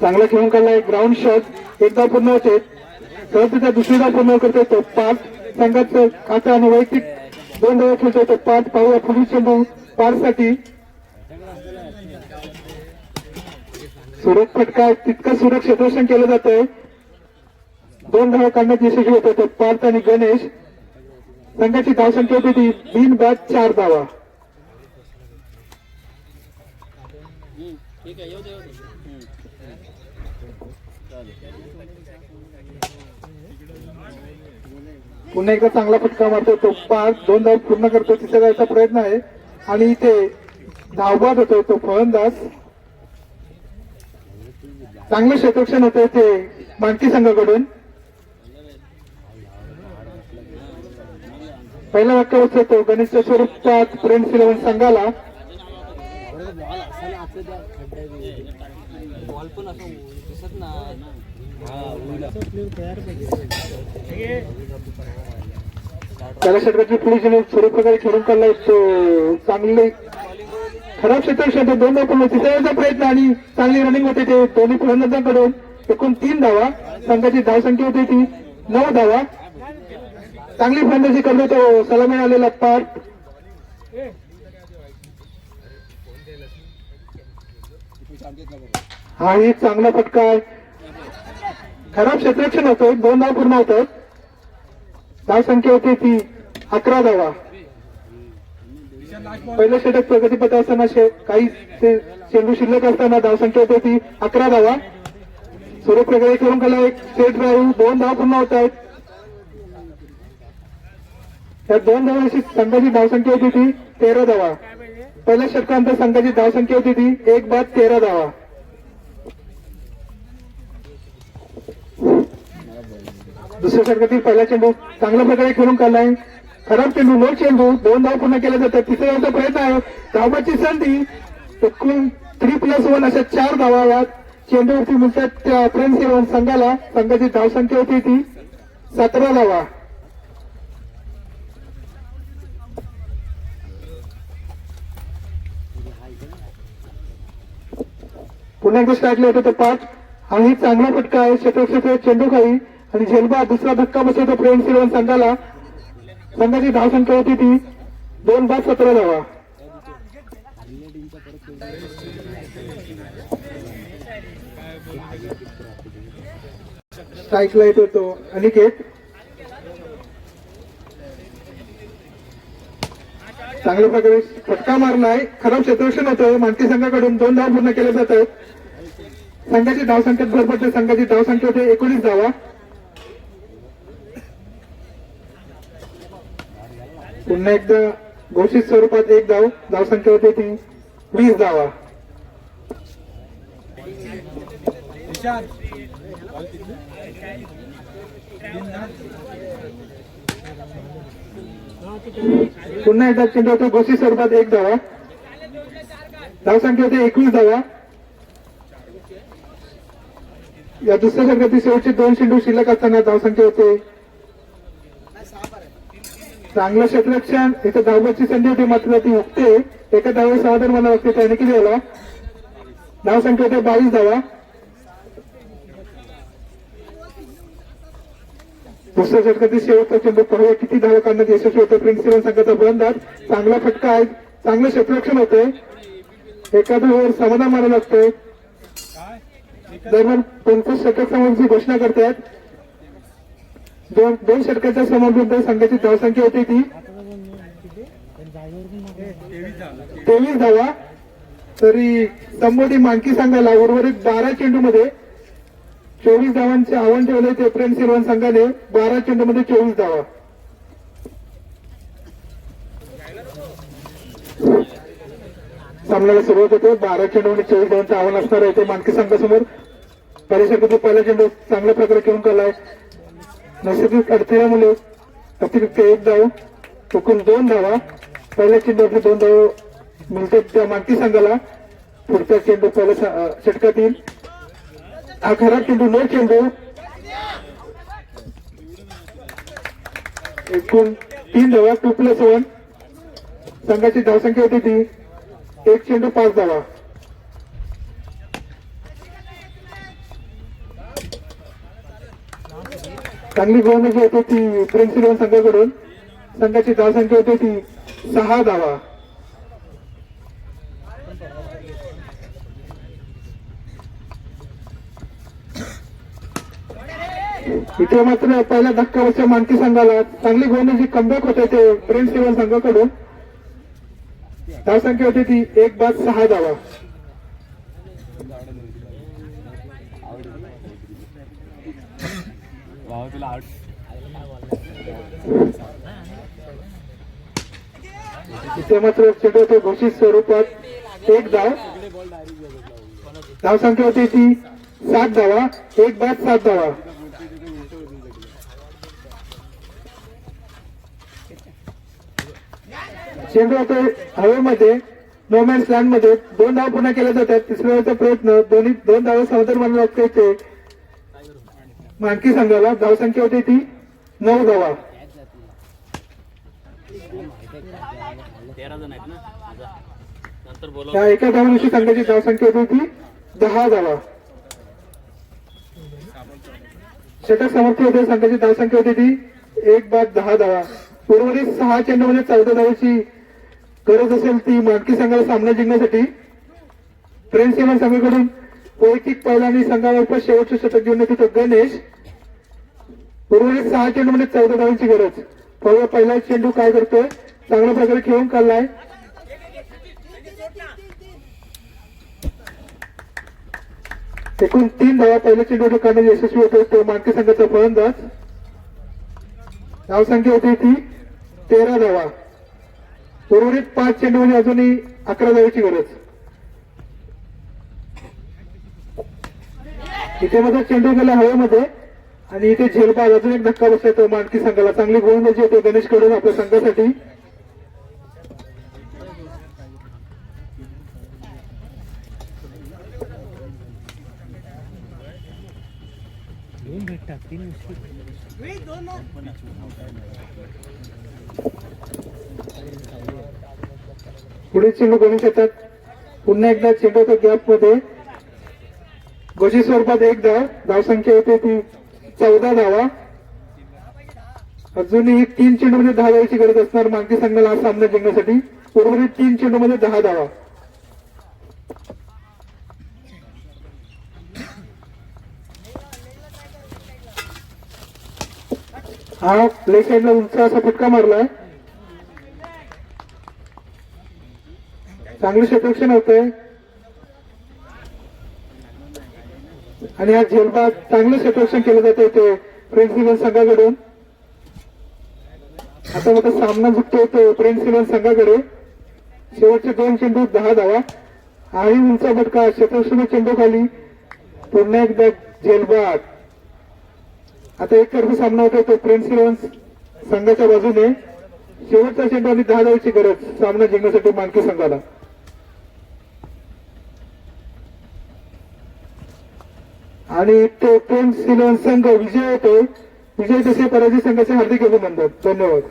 चांगला खेळून काढला. एक ग्राउंड शॉट एकदा पूर्ण होते. तर तिचा दुसरीदा पूर्ण करतोय तो पाच संघाचं खाता आणि वैयक्तिक दोन धावा खेळतोय तो पाच पाहूया पुढील चेंडू पाच साठी सुरत फटका तितकं सुरत क्षेत्ररक्षण केलं जातंय. दोन धावा काढण्यात यशस्वी होते तो पार्थ आणि गणेश. संघाची धावसंख्या होती ती तीन बाद चार धावा. पुन्हा एकदा चांगला फटका मारतो तो पाच दोन धाव पूर्ण करतो तिथे जायचा प्रयत्न आहे. आणि इथे धावबाद होतो तो फलंदाज चांगलं क्षेत्ररक्षण होतं ते मानकी संघाकडून. पहिला वाक्य होतो गणेश गणेशच्या स्वरूपात फ्रेंड्स इलेव्हन संघाला. त्याला षटकाची पुढे स्वरूप प्रकारे खेळून काढलाय तो चांगले खराब क्षेत्ररक्षण होतं दोन धाव तिसऱ्याचा प्रयत्न आणि चांगली रनिंग होते ते दोन्ही फलंदाजांकडून. एकूण तीन धावा. संघाची धावसंख्या होती ती नऊ धावा. चांगली फलंदाजी करतो तो. सलामी आलेला पार्ट हा एक चांगला फटका आहे. खराब क्षेत्रक्षण होतोय दोन धाव पूर्ण होतात. धावसंख्या होती ती अकरा धावा. पहिलं षटक प्रगतीपथ असताना काही चेंडू शिल्लक असताना धावसंख्या होती ती अकरा धावा. सुरू प्रकारे करून गेला एक सेट ड्राईव्ह दोन धाव पूर्ण होत आहेत. त्या दोन धावांची संघाची धावसंख्या होती ती तेरा धावा. पहिल्या षटकानंतर संघाची धावसंख्या होती ती एक बाद तेरा धावा. दुसऱ्या षटकातील पहिला चेंडू चांगल्या प्रकारे खेळून काढलाय. खराब चेंडू नो चेंडू दोन धाव पूर्ण केला जातात. तिसऱ्या धावचा प्रयत्न आहे. धावाची संधी एकूण थ्री प्लस वन अशा चार धावा या चेंडूवरती मिळतात. त्या प्रेम सेवन संघाला संघाची धावसंख्या होती ती सतरा धावा. पुन्हा एकदा स्ट्राईकला होतो तो पाच आणि चांगला फटका आहे. क्षेत्र चेंडू खाई आणि झेलबा दुसरा धक्का बसवतो फ्रेंड इलेव्हन संघाला. संघाची धावसंख्या होती ती दोन बाद सतरा धावा. स्ट्राईकला येतो तो अनिकेत. चांगल्या प्रकारे फटका मारलाय. खराब क्षेत्ररक्षण होतं मानकी संघाकडून दोन धाव पूर्ण केले जात आहेत संघाची धावसंख्येत भर पडते संघाची धावसंख्या होते एकोणीस धावा. पुन्हा एकदा घोषित स्वरूपात एक धाव धावसंख्या होते ती वीस धावा. पुन्हा एकदा चेंडू होतो घोषित स्वरूपात एक धावा. धावसंख्या होते एकवीस धावा. या दुसऱ्या संघातील शेवटचे दोन चेंडू शिल्लक असताना धावसंख्या होते चांगलं क्षेत्ररक्षण इथं धावण्याची संधी होती मात्र ती उठते. एका धावे समाधान मला वाटते त्याने किती झाला धावसंख्या होते बावीस धावा. दुसऱ्या षटकातील शेवटचा चेंडू पाहूया किती धावा काढण्यात यशस्वी होते प्रिन्सिपल संघाचा फलंदाज चांगला फटका आहे. चांगलं क्षेत्ररक्षण होते एका धावावर समाधान मारायला लागतंय. दरम्यान पंचवीस षटक समोर घोषणा करतायत. दोन दोन षटकाच्या समोर संघाची धावसंख्या होती ती. तेवीस धावा. तरी संबोधी मानकी संघाला उर्वरित बारा चेंडूमध्ये चोवीस धावांचे आव्हान ठेवले ते प्रेम सिरवन संघाने. बारा चेंडूमध्ये चोवीस धावा. सामन्याला सुरुवात होते. बारा चेंडूमध्ये चोवीस धावांचं आव्हान असणार आहे ते मानकी संघासमोर. परिषदेतील पहिला चेंडू चांगल्या प्रकारे खेळून काढलाय नैसर्गिक अडथळ्यामुळे अतिरिक्त एक धाव चुकून दोन धावा. पहिल्या चेंडूवरती दोन धाव मिळतात त्या मागती संघाला. पुढचा चेंडू पहिल्या ष- षटकातील हा खरा चेंडू नऊ चेंडू. एकूण तीन धावा टू प्लस वन. संघाची धावसंख्या होती ती. एक चेंडू पाच धावा. चांगली गोलंदाजी होती ती प्रिन्स इलेव्हन संघाकडून. संघाची धावसंख्या होती ती सहा धावा. इथे मात्र पहिला धक्का बसल्या मानकी संघाला चांगली गोलंदाजी कमबॅक होते ते प्रिन्स इलेव्हन संघाकडून. धावसंख्या होती ती एक बाद सहा धावा. इथे मात्र चेंडू ते घोषित स्वरूपात. एक धाव संख्या होती ती सात धावा एक बाद सात धावा चेंडू आता हवेमध्ये नोमॅन्स स्लॅनमध्ये दोन धाव पूर्ण केल्या जातात. तिसऱ्या वेळेचा प्रयत्न. दोन्ही दोन धावा समुद्र मानला लागते. मानकी संघाला धावसंख्या होती ती नऊ धावा त्या एका धावनिशी संघाची धावसंख्या होती ती दहा धावा षटक समर्थी होते संघाची धावसंख्या होती ती एक बाद दहा धावा उर्वरित सहा चेंडूमध्ये चौदा धावाची गरज असेल ती मानकी संघाला सामना जिंकण्यासाठी प्रिन्स इलेव्हन संघाकडून वैयक्तिक पहिल्यांनी संघावर शेवटचे शतक घेऊन येतो गणेश. उर्वरित सहा चेंडू म्हणजे चौदा धावांची गरज. पाहूया पहिला चेंडू काय करतोय. चांगल्या प्रकारे खेळून काढलाय. एकूण तीन धावा पहिल्या चेंडूवर काढण्यात यशस्वी होतो तो मानके संघाचा फलंदाज. धावसंख्या होती ती तेरा धावा. उर्वरित पाच चेंडू म्हणजे अजूनही अकरा धावाची गरज. इथे म्हणजे मध्ये चेंडू गेला हवेमध्ये आणि इथे झेलबाग अजून एक धक्का बसला तो मानकी संघाला. चांगली गोलंदाजी म्हणजे होते गणेशकडून आपल्या संघासाठी. पुढे चेंडू गणेश येतात पुन्हा एकदा चेंडूच्या गॅपमध्ये घोषित स्वरूपात एक धाव धावसंख्या होते ती चौदा धावा. अजूनही तीन चेंडूमध्ये दहा धावायची गरज असणार. मागणी संघाला हा सामना जिंकण्यासाठी उर्वरित तीन चेंडूमध्ये दहा धावा. हा प्ले साईडला उंच असा फटका मारलाय. चांगलं क्षेत्ररक्षण होतंय. आणि हा झेलबाद चांगलं क्षेत्ररक्षण केलं जातं इथे. फ्रेंड्स इलेव्हन संघाकडून. आता मोठा सामना झुकतो तो फ्रेंड्स इलेव्हन संघाकडे शेवटचे दोन चेंडू दहा धावा. आणि उंचा फटका क्षेत्ररक्षण चेंडू खाली पुन्हा एकदा झेलबाद आता एक तर्फी सामना होतोय तो फ्रेंड्स इलेव्हन संघाच्या बाजूने. शेवटचा चेंडू आणि दहा धावाची गरज सामना जिंकण्यासाठी मानकी संघाला. आणि तो फ्रेंड्स इलेव्हन संघ विजय होतो विजय तसे पराजय संघाचे हार्दिक अभिनंदन. धन्यवाद.